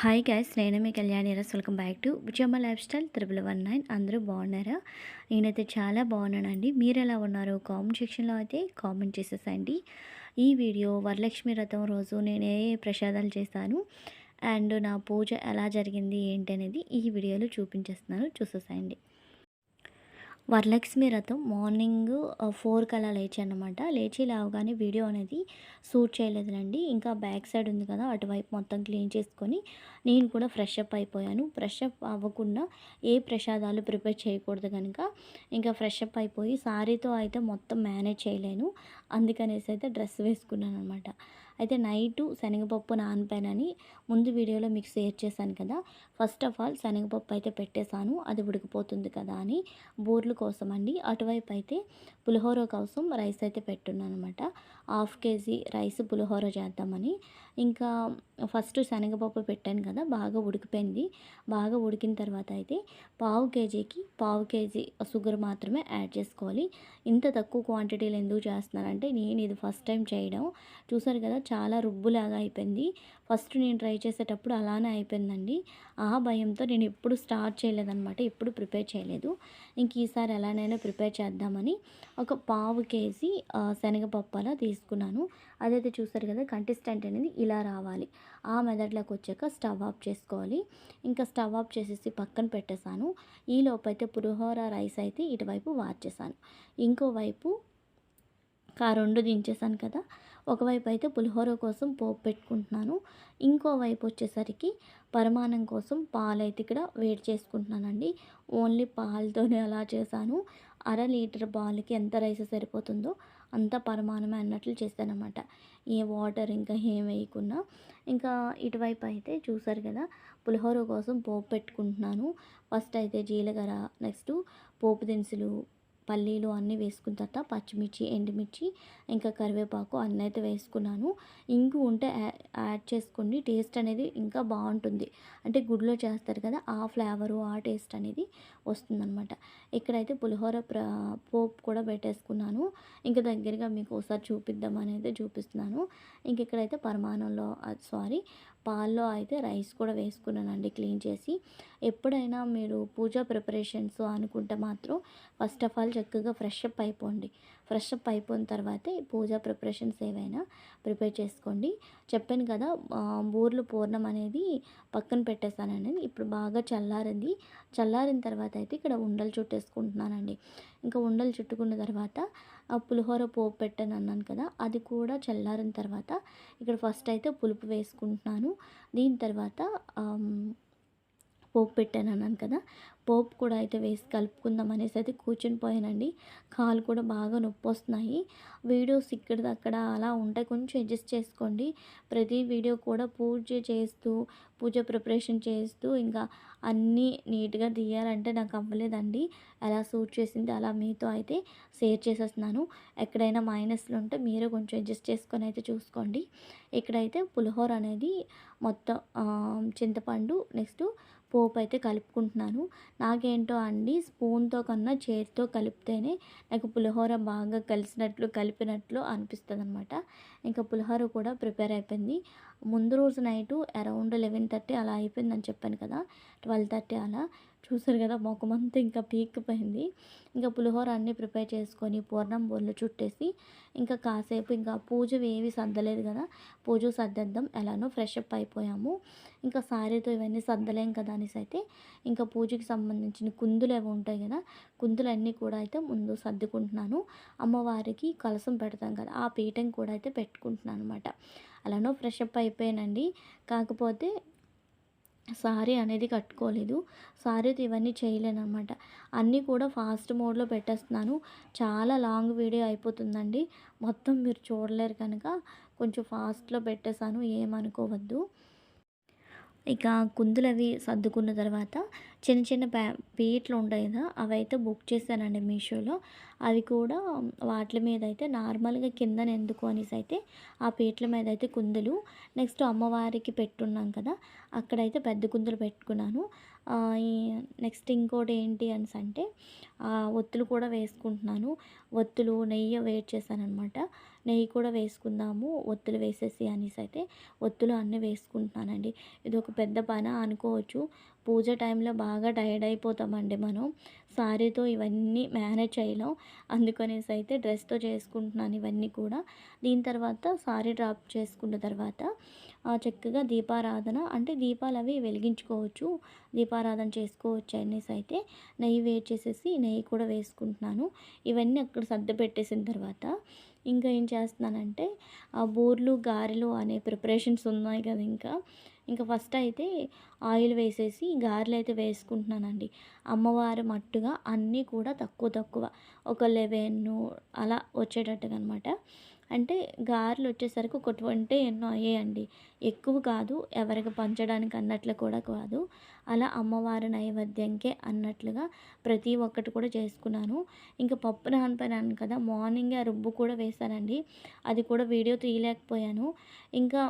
Hi guys నేను మీ కళ్యాణి రస్ welcome back to Bujamma lifestyle triple one nine అందరూ బాగున్నారా? నేనైతే చాలా బాగున్నానండి. మీరు ఎలా ఉన్నారు? కామెంట్ సెక్షన్లో అయితే కామెంట్ చేసేసండి ఈ వీడియో వరలక్ష్మి వ్రతం రోజు నేను ఏ ఏ ప్రసాదాలు చేశాను అండ్ నా పూజ ఎలా జరిగింది ఏంటి అనేది ఈ వీడియోలో చూపించేస్తున్నాను. చూసేసాయండి. వరలక్ష్మి రథం మార్నింగ్ ఫోర్కి అలా లేచానమాట. లేచి లేవగానే వీడియో అనేది షూట్ చేయలేదులండి. ఇంకా బ్యాక్ సైడ్ ఉంది కదా అటువైపు మొత్తం క్లీన్ చేసుకొని నేను కూడా ఫ్రెష్ అప్ అయిపోయాను. ఫ్రెష్ అప్ అవ్వకుండా ఏ ప్రసాదాలు ప్రిపేర్ చేయకూడదు కనుక ఇంకా ఫ్రెష్ అప్ అయిపోయి సారీతో అయితే మొత్తం మేనేజ్ చేయలేను. అందుకనేసి అయితే డ్రెస్ వేసుకున్నాను అనమాట అయితే నైటు శనగపప్పు నానపానని ముందు వీడియోలో మీకు షేర్ చేశాను కదా. ఫస్ట్ ఆఫ్ ఆల్ శనగపప్పు అయితే పెట్టేశాను. అది ఉడికిపోతుంది కదా అని బూర్లు కోసం అండి అటువైపు అయితే పులిహోర కోసం రైస్ అయితే పెట్టున్నాను అనమాట హాఫ్ కేజీ రైస్ పులిహోర చేద్దామని. ఇంకా ఫస్ట్ శనగపప్పు పెట్టాను కదా బాగా ఉడికిపోయింది. బాగా ఉడికిన తర్వాత అయితే పావు కేజీకి పావు కేజీ షుగర్ మాత్రమే యాడ్ చేసుకోవాలి. ఇంత తక్కువ క్వాంటిటీలో ఎందుకు చేస్తున్నానంటే నేను ఇది ఫస్ట్ టైం చేయడం. చూసారు కదా చాలా రుబ్బులాగా అయిపోయింది. ఫస్ట్ నేను ట్రై చేసేటప్పుడు అలానే అయిపోయిందండి. ఆ భయంతో నేను ఎప్పుడు స్టార్ట్ చేయలేదన్నమాట ఎప్పుడు ప్రిపేర్ చేయలేదు. ఇంక ఈసారి ఎలానైనా ప్రిపేర్ చేద్దామని ఒక పావు కేజీ శనగపప్పు అలా తీసుకున్నాను. అదైతే చూసారు కదా కంటెస్టెంట్ అనేది ఇలా రావాలి. ఆ మెదడులోకి వచ్చాక స్టవ్ ఆఫ్ చేసుకోవాలి. ఇంకా స్టవ్ ఆఫ్ చేసేసి పక్కన పెట్టేశాను. ఈ లోపైతే పులిహోర రైస్ అయితే ఇటువైపు వార్చేసాను ఇంకోవైపు ఆ రెండు దించేసాను కదా ఒకవైపు అయితే పులిహోర కోసం పోపు పెట్టుకుంటున్నాను. ఇంకోవైపు వచ్చేసరికి పరిమాణం కోసం పాలు అయితే ఇక్కడ వేడి చేసుకుంటున్నానండి. ఓన్లీ పాలతోనే అలా చేశాను. అర లీటర్ పాలకి ఎంత రైస్ సరిపోతుందో అంత పరిమాణమే అన్నట్లు చేస్తానమాట ఏ వాటర్ ఇంకా ఏం వేయకుండా ఇంకా ఇటువైపు అయితే చూసారు కదా పులిహోర కోసం పోపు పెట్టుకుంటున్నాను. ఫస్ట్ అయితే జీలకర్ర నెక్స్ట్ పోపు దినుసులు పల్లీలు అన్నీ వేసుకున్న తర్వాత పచ్చిమిర్చి ఎండుమిర్చి ఇంకా కరివేపాకు అన్నీ అయితే వేసుకున్నాను. ఇంగు ఉంటే యాడ్ చేసుకోండి. టేస్ట్ అనేది ఇంకా బాగుంటుంది. అంటే గుడ్లో చేస్తారు కదా ఆ ఫ్లేవరు ఆ టేస్ట్ అనేది వస్తుందన్నమాట. ఇక్కడైతే పులిహోర ప్ర పోపు కూడా పెట్టేసుకున్నాను. ఇంకా దగ్గరగా మీకు ఒకసారి చూపిద్దాం అనేది చూపిస్తున్నాను. ఇంక ఇక్కడైతే పరిమాణంలో సారీ పాల్లో అయితే రైస్ కూడా వేసుకున్నానండి క్లీన్ చేసి. ఎప్పుడైనా మీరు పూజా ప్రిపరేషన్స్ అనుకుంటే మాత్రం ఫస్ట్ ఆఫ్ ఆల్ చక్కగా ఫ్రెష్ అప్ అయిపోండి. ఫ్రెష్ అప్ అయిపోయిన తర్వాతే పూజా ప్రిపరేషన్స్ ఏవైనా ప్రిపేర్ చేసుకోండి. చెప్పాను కదా బూర్లు పూర్ణం అనేది పక్కన పెట్టేశానండి ఇప్పుడు బాగా చల్లారింది. చల్లారిన తర్వాత అయితే ఇక్కడ ఉండలు చుట్టేసుకుంటున్నానండి. ఇంకా ఉండలు చుట్టుకున్న తర్వాత పులిహోర పోపు పెట్టాను అన్నాను కదా అది కూడా చల్లారిన తర్వాత ఇక్కడ ఫస్ట్ అయితే పులుపు వేసుకుంటున్నాను. దీని తర్వాత పోపు పెట్టాను అన్నాను కదా పోపు కూడా అయితే వేసి కలుపుకుందాం అనేసి అయితే కూర్చుని పోయానండి. కాలు కూడా బాగా నొప్పి వస్తున్నాయి. వీడియోస్ ఇక్కడ అక్కడ అలా ఉంటాయి. కొంచెం అడ్జస్ట్ చేసుకోండి. ప్రతి వీడియో కూడా పూజ చేస్తూ పూజ ప్రిపరేషన్ చేస్తూ ఇంకా అన్నీ నీట్గా తీయాలంటే నాకు అవ్వలేదండి. ఎలా సూట్ చేసింది అలా మీతో అయితే షేర్ చేసేస్తున్నాను. ఎక్కడైనా మైనస్లు ఉంటే మీరు కొంచెం అడ్జస్ట్ చేసుకొని అయితే చూసుకోండి. ఇక్కడైతే పులిహోర అనేది మొత్తం చింతపండు నెక్స్ట్ పోపు అయితే కలుపుకుంటున్నాను. నాకేంటో అండి స్పూన్తో కన్నా చేతితో కలిపితేనే నాకు పులిహోర బాగా కలిసినట్లు కలిపినట్లు అనిపిస్తుంది అనమాట ఇంకా పులిహోర కూడా ప్రిపేర్ అయిపోయింది. ముందు రోజు నైటు అరౌండ్ లెవెన్ థర్టీ అలా అయిపోయిందని చెప్పాను కదా ట్వెల్వ్ థర్టీ అలా. చూసారు కదా మొఖమంతా ఇంకా పీక్కిపోయింది. ఇంకా పులిహోర అన్నీ ప్రిపేర్ చేసుకొని పూర్ణం బోర్లు చుట్టేసి ఇంకా కాసేపు ఇంకా పూజ ఏవి సర్దలేదు కదా పూజ సర్దేద్దాం ఎలానో ఫ్రెష్ అప్ అయిపోయాము. ఇంకా సారీతో ఇవన్నీ సర్దలేం కదా అనేసి అయితే ఇంకా పూజకి సంబంధించిన కుందులు ఏవి ఉంటాయి కదా కుందులన్నీ కూడా అయితే ముందు సర్దుకుంటున్నాను. అమ్మవారికి కలసం పెడతాం కదా ఆ పీఠం కూడా అయితే పెట్టుకుంటున్నాను అనమాట అలానో ఫ్రెష్ అప్ అయిపోయానండి. కాకపోతే సారీ అనేది కట్టుకోలేదు. సారీతో ఇవన్నీ చేయలేనమాట అన్నీ కూడా ఫాస్ట్ మోడ్లో పెట్టేస్తున్నాను. చాలా లాంగ్ వీడియో అయిపోతుందండి. మొత్తం మీరు చూడలేరు కనుక కొంచెం ఫాస్ట్లో పెట్టేశాను. ఏమనుకోవద్దు. ఇక కుందులు అవి సర్దుకున్న తర్వాత చిన్న చిన్న ప్యా పీట్లు ఉంటాయి కదా అవి అయితే బుక్ చేశానండి మీషోలో. అవి కూడా వాటి మీద అయితే నార్మల్గా కిందన ఎందుకు అనేసి అయితే ఆ పీట్ల మీద అయితే కుందులు. నెక్స్ట్ అమ్మవారికి పెట్టున్నాం కదా అక్కడైతే పెద్ద కుందులు పెట్టుకున్నాను. నెక్స్ట్ ఇంకోటి ఏంటి అనేసి అంటే ఒత్తులు కూడా వేసుకుంటున్నాను. ఒత్తులు నెయ్యి వేడి చేశాను అనమాట నెయ్యి కూడా వేసుకుందాము ఒత్తులు వేసేసి అనేసి అయితే ఒత్తులు అన్నీ వేసుకుంటున్నానండి. ఇది ఒక పెద్ద పని అనుకోవచ్చు. పూజ టైంలో బాగా టైర్డ్ అయిపోతామండి మనం. సారీతో ఇవన్నీ మేనేజ్ చేయలేం. అందుకనేసి అయితే డ్రెస్తో చేసుకుంటున్నాను ఇవన్నీ కూడా. దీని తర్వాత సారీ డ్రాప్ చేసుకున్న తర్వాత ఆ, చక్కగా దీపారాధన అంటే దీపాలు అవి వెలిగించుకోవచ్చు. దీపారాధన చేసుకోవచ్చు అనేసి అయితే నెయ్యి వేడి చేసేసి నెయ్యి కూడా వేసుకుంటున్నాను. ఇవన్నీ అక్కడ సర్ది పెట్టేసిన తర్వాత ఇంకా ఏం చేస్తున్నానంటే ఆ బోర్లు గారెలు అనే ప్రిపరేషన్స్ ఉన్నాయి కదా ఇంకా. ఇంకా ఫస్ట్ అయితే ఆయిల్ వేసేసి గారెలు అయితే వేసుకుంటున్నానండి. అమ్మవారు మట్టుగా అన్నీ కూడా తక్కువ తక్కువ. ఒక లెవెన్ అలా వచ్చేటట్టుగా అనమాట అంటే గారెలు వచ్చేసరికి ఒక ట్వంటీ ఎన్నో అయ్యాయండి. ఎక్కువ కాదు ఎవరికి పంచడానికి అన్నట్లు కూడా కాదు. అలా అమ్మవారి నైవేద్యంకే అన్నట్లుగా ప్రతి ఒక్కటి కూడా చేసుకున్నాను. ఇంకా పప్పు నానపోయినాను కదా మార్నింగే ఆ రుబ్బు కూడా వేశానండి. అది కూడా వీడియో తీయలేకపోయాను. ఇంకా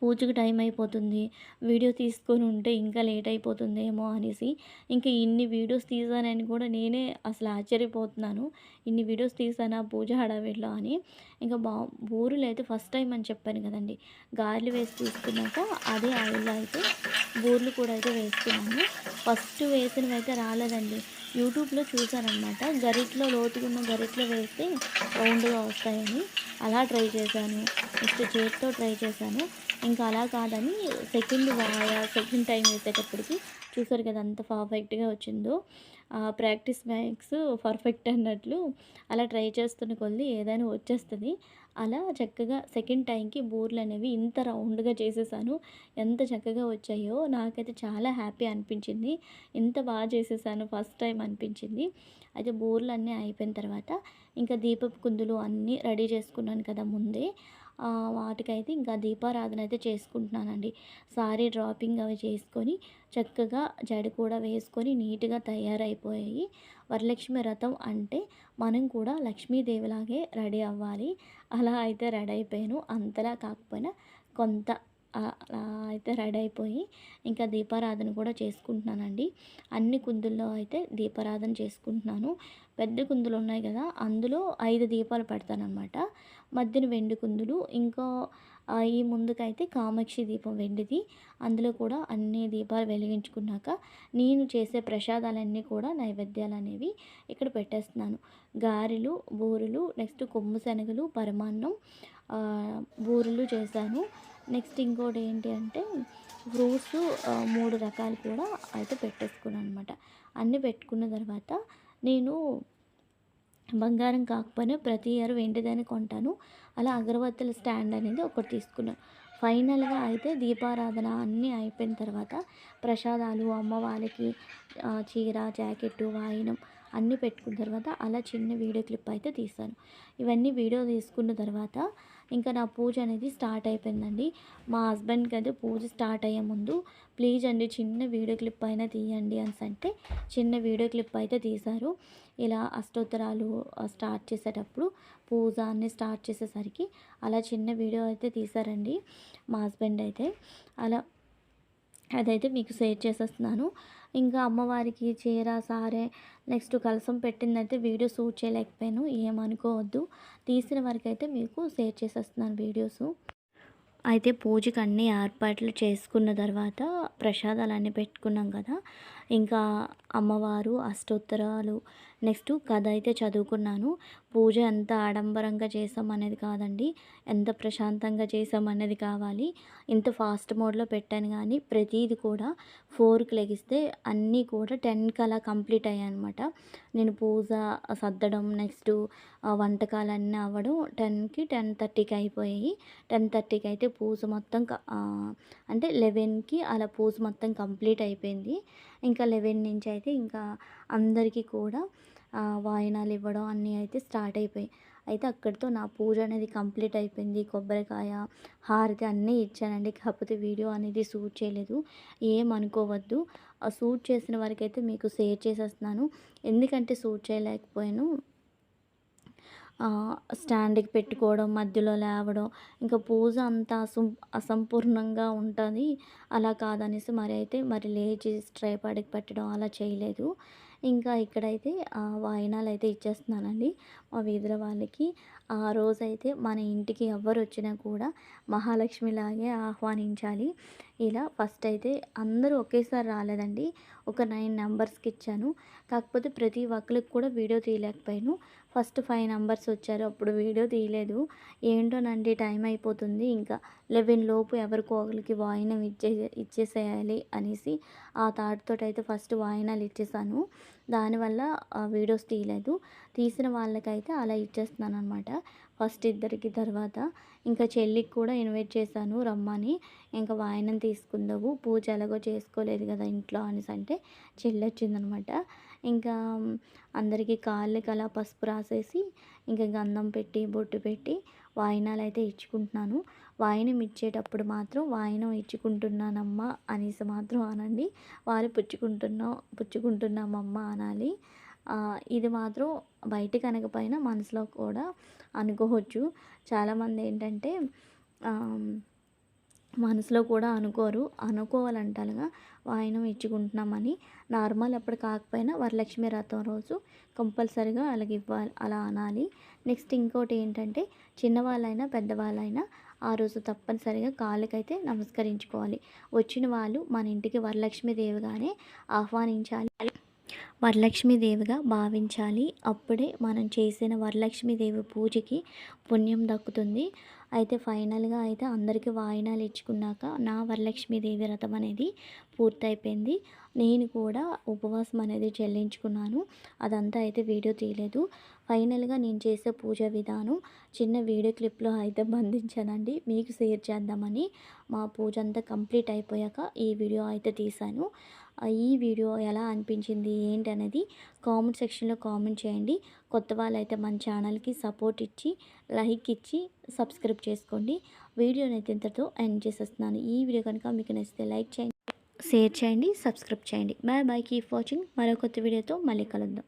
పూజకు టైం అయిపోతుంది. వీడియో తీసుకొని ఉంటే ఇంకా లేట్ అయిపోతుందేమో అనేసి ఇంకా ఇన్ని వీడియోస్ తీసానని కూడా నేనే అసలు ఆశ్చర్యపోతున్నాను. ఇన్ని వీడియోస్ తీసానా పూజ హడావిడిలో అని. ఇంకా బా బూరెలు అయితే ఫస్ట్ టైం అని చెప్పాను కదండి. గారెలు వేసి తీసుకున్నాక అదే ఆయిల్లో అయితే బూరెలు కూడా అయితే వేసుకున్నాను ఫస్ట్ వేసినవి అయితే రాలేదండి. యూట్యూబ్లో చూశానమాట గరిట్లో లోతుకున్న గరిట్లో వేస్తే రౌండ్గా వస్తాయని. అలా ట్రై చేశాను. నెక్స్ట్ చేతితో ట్రై చేశాను. ఇంకా అలా కాదని సెకండ్ వాయా సెకండ్ టైం వేసేటప్పటికి చూసారు కదా అంత పర్ఫెక్ట్గా వచ్చిందో. ప్రాక్టీస్ మ్యాక్స్ పర్ఫెక్ట్ అన్నట్లు అలా ట్రై చేస్తున్న కొద్దీ ఏదైనా వచ్చేస్తుంది. అలా చక్కగా సెకండ్ టైంకి బోర్లు అనేవి ఇంత రౌండ్గా చేసేసాను. ఎంత చక్కగా వచ్చాయో నాకైతే చాలా హ్యాపీ అనిపించింది. ఇంత బాగా చేసేసాను ఫస్ట్ టైం అనిపించింది. అయితే బోర్లు అన్నీ అయిపోయిన తర్వాత ఇంకా దీపపు కుందులు అన్నీ రెడీ చేసుకున్నాను కదా ముందే. వాటికైతే ఇంకా దీపారాధన అయితే చేసుకుంటున్నానండి. సారీ డ్రాపింగ్ అవి చేసుకొని చక్కగా జడ కూడా వేసుకొని నీట్గా తయారైపోయాయి. వరలక్ష్మి వ్రతం అంటే మనం కూడా లక్ష్మీదేవిలాగే రెడీ అవ్వాలి. అలా అయితే రెడీ అయిపోయాను. అంతలా కాకపోయినా కొంత అలా అయితే రెడీ అయిపోయి ఇంకా దీపారాధన కూడా చేసుకుంటున్నానండి. అన్ని కుందుల్లో అయితే దీపారాధన చేసుకుంటున్నాను. పెద్ద కుందులు ఉన్నాయి కదా అందులో ఐదు దీపాలు పెడతానమాట మధ్యన వెండి కుందులు ఇంకా ఈ ముందుకైతే కామాక్షి దీపం వెండిది. అందులో కూడా అన్ని దీపాలు వెలిగించుకున్నాక నేను చేసే ప్రసాదాలన్నీ కూడా నైవేద్యాలు అనేవి ఇక్కడ పెట్టేస్తున్నాను. గారెలు బూరెలు నెక్స్ట్ కొమ్ము శనగలు పరమాన్నం బూరెలు చేశాను. నెక్స్ట్ ఇంకోటి ఏంటి అంటే ఫ్రూట్స్ మూడు రకాలు కూడా అయితే పెట్టేసుకున్నాను అనమాట అన్నీ పెట్టుకున్న తర్వాత నేను బంగారం కాకపోయినా ప్రతి ఇయర్ వెండిదని కొంటాను. అలా అగరబత్తుల స్టాండ్ అనేది ఒకటి తీసుకున్నాను ఫైనల్గా అయితే దీపారాధన అన్నీ అయిపోయిన తర్వాత ప్రసాదాలు అమ్మవారికి వాళ్ళకి చీర జాకెట్టు వాయినం అన్నీ పెట్టుకున్న తర్వాత అలా చిన్న వీడియో క్లిప్ అయితే తీశాను ఇవన్నీ వీడియో తీసుకున్న తర్వాత ఇంకా నా పూజ అనేది స్టార్ట్ అయిపోయిందండి. మా హస్బెండ్కి అయితే పూజ స్టార్ట్ అయ్యే ముందు ప్లీజ్ అండి చిన్న వీడియో క్లిప్ అయినా తీయండి అని అంటే చిన్న వీడియో క్లిప్ అయితే తీశారు. ఇలా అష్టోత్తరాలు స్టార్ట్ చేసేటప్పుడు పూజ అన్ని స్టార్ట్ చేసేసరికి అలా చిన్న వీడియో అయితే తీశారండి మా హస్బెండ్ అయితే. అలా అదైతే మీకు షేర్ చేసేస్తున్నాను. ఇంకా అమ్మవారికి చీర సారే నెక్స్ట్ కలసం పెట్టిందైతే వీడియో షూట్ చేయలేకపోయాను ఏమనుకోవద్దు. తీసిన వరకు అయితే మీకు షేర్ చేసేస్తున్నాను వీడియోస్. అయితే పూజకి అన్ని ఏర్పాట్లు చేసుకున్న తర్వాత ప్రసాదాలు అన్నీ పెట్టుకున్నాం కదా. ఇంకా అమ్మవారు అష్టోత్తరాలు. నెక్స్ట్ కథ అయితే చదువుకున్నాను. పూజ ఎంత ఆడంబరంగా చేసాం అనేది కాదండి. ఎంత ప్రశాంతంగా చేసాం అనేది కావాలి. ఇంత ఫాస్ట్ మోడ్లో పెట్టాను కానీ ప్రతిదీ కూడా ఫోర్కి లెగిస్తే అన్నీ కూడా టెన్కి అలా కంప్లీట్ అయ్యాయి అనమాట నేను పూజ సర్దడం నెక్స్ట్ వంటకాలన్నీ అవ్వడం టెన్కి టెన్ థర్టీకి అయిపోయాయి. టెన్ థర్టీకి అయితే పూజ మొత్తం అంటే లెవెన్కి అలా పూజ మొత్తం కంప్లీట్ అయిపోయింది. ఇంకా లెవెన్ నుంచి అయితే ఇంకా అందరికీ కూడా ఆ, వాయినాలు ఇవ్వడం అన్నీ అయితే స్టార్ట్ అయిపోయాయి అయితే అక్కడితో నా పూజ అనేది కంప్లీట్ అయిపోయింది. కొబ్బరికాయ హారతి అన్నీ ఇచ్చానండి. కాకపోతే వీడియో అనేది షూట్ చేయలేదు. ఏం అనుకోవద్దు. షూట్ చేసిన వరకైతే మీకు షేర్ చేసేస్తున్నాను. ఎందుకంటే షూట్ చేయలేకపోయాను. స్టాండ్కి పెట్టుకోవడం మధ్యలో లేవడం ఇంకా పూజ అంతా అసం అసంపూర్ణంగా ఉంటుంది. అలా కాదనేసి మరి అయితే మరి లేచి స్ట్రైపాడికి పెట్టడం అలా చేయలేదు. ఇంకా ఇక్కడైతే వాయినాలు అయితే ఇచ్చేస్తున్నానండి మా వీధుల వాళ్ళకి. ఆ రోజైతే మన ఇంటికి ఎవరు వచ్చినా కూడా మహాలక్ష్మిలాగే ఆహ్వానించాలి. ఇలా ఫస్ట్ అయితే అందరూ ఒకేసారి రాలేదండి. ఒక నైన్ నెంబర్స్కి ఇచ్చాను. కాకపోతే ప్రతి ఒక్కరికి కూడా వీడియో తీయలేకపోయాను. ఫస్ట్ ఫైవ్ నెంబర్స్ వచ్చారు. అప్పుడు వీడియో తీయలేదు. ఏంటోనండి టైం అయిపోతుంది. ఇంకా లెవెన్ లోపు ఎవరికో ఒకరికి వాయినం ఇచ్చే ఇచ్చేసేయాలి అనేసి ఆ థాట్తో అయితే ఫస్ట్ వాయినాలు ఇచ్చేసాను. దానివల్ల వీడియోస్ తీయలేదు. తీసిన వాళ్ళకైతే అలా ఇచ్చేస్తున్నాను అనమాట ఫస్ట్ ఇద్దరికి తర్వాత ఇంకా చెల్లికి కూడా ఇన్వైట్ చేశాను రమ్మని. ఇంకా వాయనం తీసుకుందావు పూజ ఎలాగో చేసుకోలేదు కదా ఇంట్లో అనేసి అంటే చెల్లి వచ్చిందనమాట. ఇంకా అందరికీ కాళ్ళకి అలా పసుపు రాసేసి ఇంకా గంధం పెట్టి బొట్టు పెట్టి వాయినాలు అయితే ఇచ్చుకుంటున్నాను. వాయినం ఇచ్చేటప్పుడు మాత్రం వాయినం ఇచ్చుకుంటున్నానమ్మా అనేసి మాత్రం అనండి. వారు పుచ్చుకుంటున్నాం పుచ్చుకుంటున్నామమ్మ అనాలి. ఇది మాత్రం బయటకు అనకపోయినా మనసులో కూడా అనుకోవచ్చు. చాలామంది ఏంటంటే మనసులో కూడా అనుకోరు. అనుకోవాలంటాలుగా వాయనం ఇచ్చుకుంటున్నామని. నార్మల్ అప్పుడు కాకపోయినా వరలక్ష్మి రథం రోజు కంపల్సరిగా అలాగ ఇవ్వాలి అలా అనాలి. నెక్స్ట్ ఇంకోటి ఏంటంటే చిన్నవాళ్ళైనా పెద్దవాళ్ళైనా ఆ రోజు తప్పనిసరిగా కాళ్ళకైతే నమస్కరించుకోవాలి. వచ్చిన వాళ్ళు మన ఇంటికి వరలక్ష్మి దేవిగానే ఆహ్వానించాలి. వరలక్ష్మీదేవిగా భావించాలి. అప్పుడే మనం చేసిన వరలక్ష్మీదేవి పూజకి పుణ్యం దక్కుతుంది. అయితే ఫైనల్గా అయితే అందరికీ వాయినాలు ఇచ్చుకున్నాక నా వరలక్ష్మీదేవి వ్రతం అనేది పూర్తయిపోయింది. నేను కూడా ఉపవాసం అనేది చెల్లించుకున్నాను. అదంతా అయితే వీడియో తీయలేదు. ఫైనల్గా నేను చేసే పూజ విధానం చిన్న వీడియో క్లిప్లో అయితే బంధించానండి. మీకు షేర్ చేద్దామని మా పూజ అంతా కంప్లీట్ అయిపోయాక ఈ వీడియో అయితే తీశాను. ఈ వీడియో ఎలా అనిపించింది ఏంటి అనేది కామెంట్ సెక్షన్లో కామెంట్ చేయండి. కొత్త వాళ్ళైతే మన ఛానల్కి సపోర్ట్ ఇచ్చి లైక్ ఇచ్చి సబ్స్క్రైబ్ చేసుకోండి. వీడియోని అయితే ఇంతతో ఎండ్ చేసేస్తున్నాను. ఈ వీడియో కనుక మీకు నచ్చితే లైక్ చేయండి. షేర్ చేయండి సబ్స్క్రైబ్ చేయండి. బాయ్ బాయ్ కీప్ వాచింగ్ మరో కొత్త వీడియోతో మళ్ళీ కలుద్దాం.